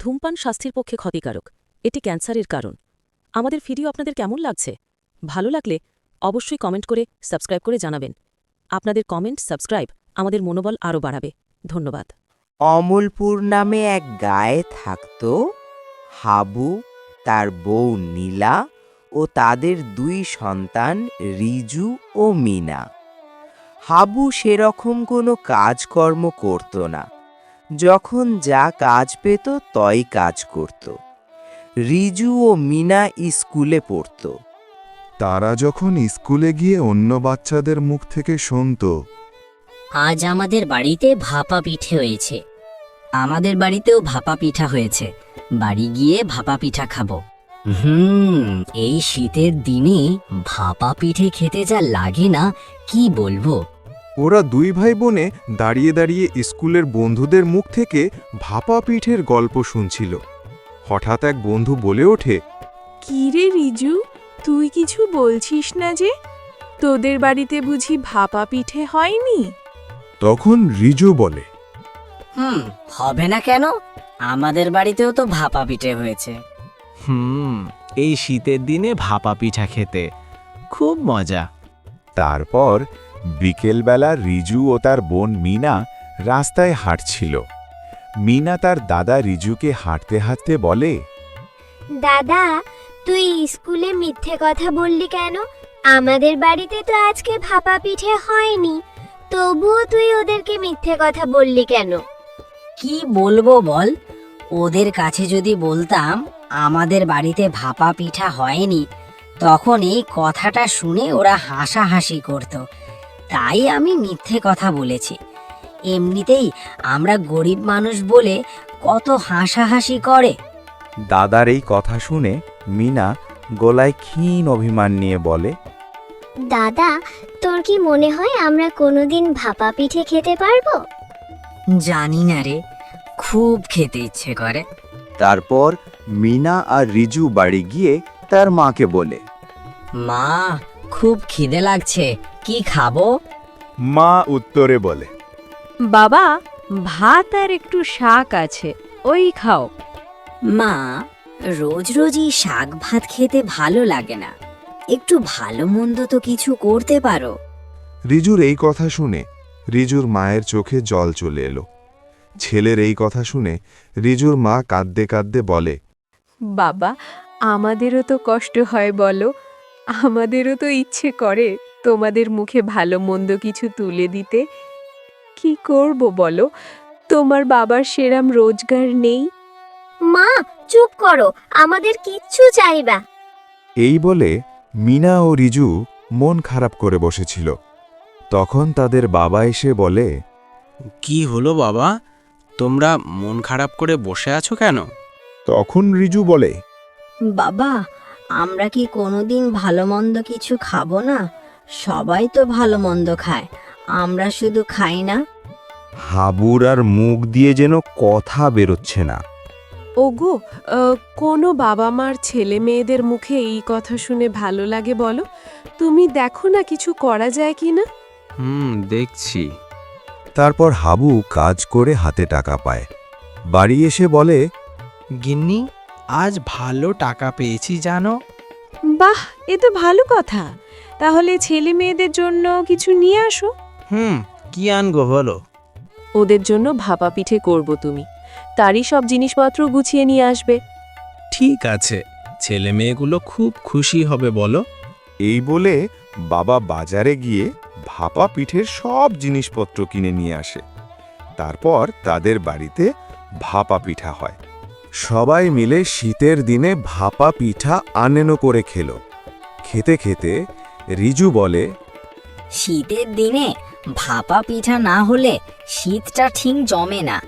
ধূমপান স্বাস্থ্যের পক্ষে ক্ষতিকারক। এটি ক্যান্সারের কারণ। আমাদের ভিডিও আপনাদের কেমন লাগছে? ভালো লাগলে অবশ্যই কমেন্ট করে সাবস্ক্রাইব করে জানাবেন। আপনাদের কমেন্ট, সাবস্ক্রাইব আমাদের মনোবল আরও বাড়াবে। ধন্যবাদ। অমলপুর নামে এক গায়ে থাকত হাবু, তার বউ নীলা ও তাদের দুই সন্তান রিজু ও মিনা। হাবু সেরকম কোনো কাজকর্ম করত না। যখন যা কাজ পেত তই কাজ করত। রিজু ও মিনা স্কুলে পড়ত। তারা যখন স্কুলে গিয়ে অন্য বাচ্চাদের মুখ থেকে শুনত আজ আমাদের বাড়িতে ভাপা পিঠে হয়েছে। আমাদের বাড়িতেও ভাপা পিঠা হয়েছে। বাড়ি গিয়ে ভাপা পিঠা খাব। হুম এই শীতের দিনে ভাপা পিঠে খেতে যা লাগে না কি বলব? ওরা দুই ভাই বোনে দাঁড়িয়ে দাঁড়িয়ে স্কুলের বন্ধুদের মুখ থেকে ভাপা পিঠের গল্প শুনছিল। হঠাৎ এক বন্ধু বলে ওঠে কি রে রিজু তুই কিছু বলছিস না যে? তোদের বাড়িতে বুঝি ভাপা পিঠে হয়নি? তখন রিজু বলে হুম হবে না কেন? আমাদের বাড়িতেও তো ভাপা পিঠে হয়েছে। হুম এই শীতের দিনে ভাপা পিঠা খেতে খুব মজা। তারপর বিকেলবেলা রিজু ও তার বোন মিনা রাস্তায় হাঁটছিল। মিনা তার দাদা রিজুকে হাঁটতে হাঁটতে বলে দাদা তুই স্কুলে মিথ্যে কথা বললি কেন? আমাদের বাড়িতে তো আজকে ভাপা পিঠে হয়নি। তবুও তুই ওদেরকে মিথ্যে কথা বললি কেন? কি বলব বল? ওদের কাছে যদি বলতাম আমাদের বাড়িতে ভাপা পিঠা হয়নি তখন এই কথাটা শুনে ওরা হাসাহাসি করত। তাই আমি মিথ্যে কথা বলেছি। এমনিতেই আমরা গরিব মানুষ বলে কত হাসাহাসি করে। দাদার এই কথা শুনে মিনা গলায় ক্ষীণ অভিমান নিয়ে বলে দাদা তোর কি মনে হয় আমরা কোনোদিন ভাপা পিঠে খেতে পারব? জানি না রে খুব খেতে ইচ্ছে করে। তারপর মিনা আর রিজু বাড়ি গিয়ে তার মাকে বলে মা খুব খিদে লাগছে। কি খাব? মা উত্তরে বলে বাবা ভাত আর একটু শাক আছে ওই খাও। মা রোজ রোজই শাক ভাত খেতে ভালো লাগে না। একটু ভালো মন্দ তো কিছু করতে পারো। রিজুর এই কথা শুনে রিজুর মায়ের চোখে জল চলে এলো। ছেলের এই কথা শুনে রিজুর মা কাঁদতে কাঁদতে বলে বাবা আমাদেরও তো কষ্ট হয় বলো। আমাদেরও তো ইচ্ছে করে তোমাদের মুখে ভালো মন্দ কিছু তুলে দিতে। কি করব বলো? তোমার বাবার সেরাম রোজগার নেই। মা চুপ করো আমাদের কিচ্ছু চাইবা। এই বলে মিনা ও রিজু মন খারাপ করে বসেছিল। তখন তাদের বাবা এসে বলে কি হলো বাবা? তোমরা মন খারাপ করে বসে আছো কেন? তখন রিজু বলে বাবা আমরা কি কোনোদিন ভালো মন্দ কিছু খাব না? সবাই তো ভালো মন্দ খায় আমরা শুধু খাই না। হাবুর আর মুখ দিয়ে যেন কথা বেরোচ্ছে না। ওগো আহ, কোনো বাবা মার ছেলে মেয়েদের মুখে এই কথা শুনে ভালো লাগে বলো? তুমি দেখো না কিছু করা যায় কি না? হুম দেখছি। তারপর হাবু কাজ করে হাতে টাকা পায়। বাড়ি এসে বলে গিন্নি আজ ভালো টাকা পেয়েছি জানো? বাহ এ তো ভালো কথা। তাহলে ছেলে মেয়েদের জন্য কিছু নিয়ে আসো। হুম কি আনগো বলো? ওদের জন্য ভাপা পিঠে করব তুমি। তারই সব জিনিসপত্র গুছিয়ে নিয়ে আসবে। ঠিক আছে ছেলে মেয়েগুলো খুব খুশি হবে বলো। এই বলে বাবা বাজারে গিয়ে ভাপা পিঠের সব জিনিসপত্র কিনে নিয়ে আসে। তারপর তাদের বাড়িতে ভাপা পিঠা হয়। সবাই মিলে শীতের দিনে ভাপা পিঠা আনেনো করে খেল। খেতে খেতে রিজু বলে, শীতের দিনে ভাপা পিঠা না হলে শীতটা ঠিক জমে না।